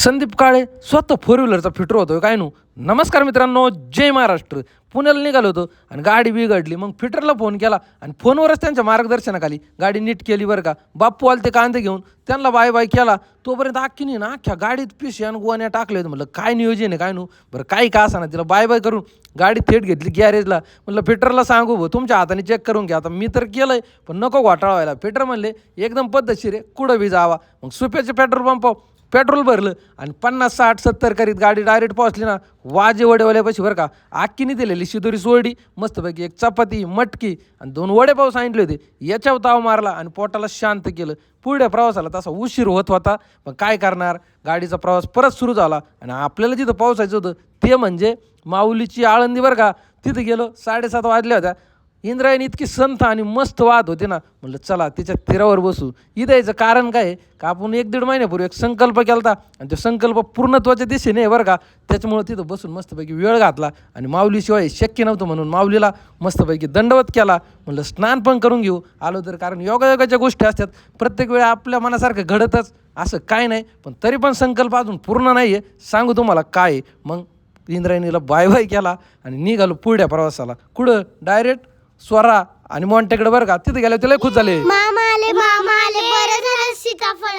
संदीप काळे स्वतः four व्हीलरचा fitter होतो काय नू? नमस्कार मित्रांनो जय महाराष्ट्र. पुण्याला निघालो होतो आणि गाडी बिघडली. मग फिटरला फोन केला आणि फोनवरच त्यांच्या मार्गदर्शनाखाली गाडी नीट केली बरं का. बाप्पू आले ते कांदे घेऊन. त्यांना बाय बाय केला. तोपर्यंत अख्खीने ना अख्ख्या गाडीत पिशी आणि गोण्या टाकले होते म्हटलं काय नियोजन आहे काय नू? बरं काही का ना तिला बाय बाय करून गाडी थेट घेतली गॅरेजला म्हणलं फिटरला सांगू भाऊ तुमच्या हाताने चेक करून घ्या. आता मी तर केलंय पण नको घोटाळा व्हायला. फिटर म्हणले एकदम पद्धतशीर आहे कुठं बी जावा. मग सुप्याचे पेट्रोल पंप पेट्रोल भरलं आणि पन्नास साठ सत्तर करीत गाडी डायरेक्ट पोहोचली ना वाजे वडेवाल्यापाशी बरं का आक्कीने दिलेली शिदोरी सोडी मस्तपैकी एक चपाती मटकी आणि दोन वडेपाव सांगितले होते. याच्यावर ताव मारला आणि पोटाला शांत केलं. पुढे प्रवासाला तसा उशीर होत होता. पण काय करणार? गाडीचा प्रवास परत सुरू झाला आणि आपल्याला जिथं पावसायचं होतं ते म्हणजे माऊलीची आळंदी बरं का तिथं गेलो साडेसात वाजल्या होत्या. इंद्रायणी इतकी संथ आणि मस्त वाद होते ना. म्हणलं चला त्याच्या तीरावर बसू. इथं कारण काय आहे? का आपण एक दीड महिन्यापूर्वी एक संकल्प केला होता आणि तो संकल्प पूर्णत्वाच्या दिशेने बरं का. त्याच्यामुळं तिथं बसून मस्तपैकी वेळ घातला आणि माऊलीशिवाय शक्य नव्हतं म्हणून माऊलीला मस्तपैकी दंडवत केला. म्हणलं स्नान पण करून घेऊ. आलो तर कारण योगायोगाच्या गोष्टी असतात. प्रत्येक वेळा आपल्या मनासारखं घडतच असं काय नाही. पण तरी पण संकल्प अजून पूर्ण नाही आहे सांगू तुम्हाला काय आहे. मग इंद्रायणीला बाय बाय केला आणि निघालो पुढ्या प्रवासाला. कुठं? डायरेक्ट स्वरा आणि मॉन्टेकडे बरं का? तिथे गेले तिला खुश झाले. मामा आले मामा आले बरं झालं सीताफळ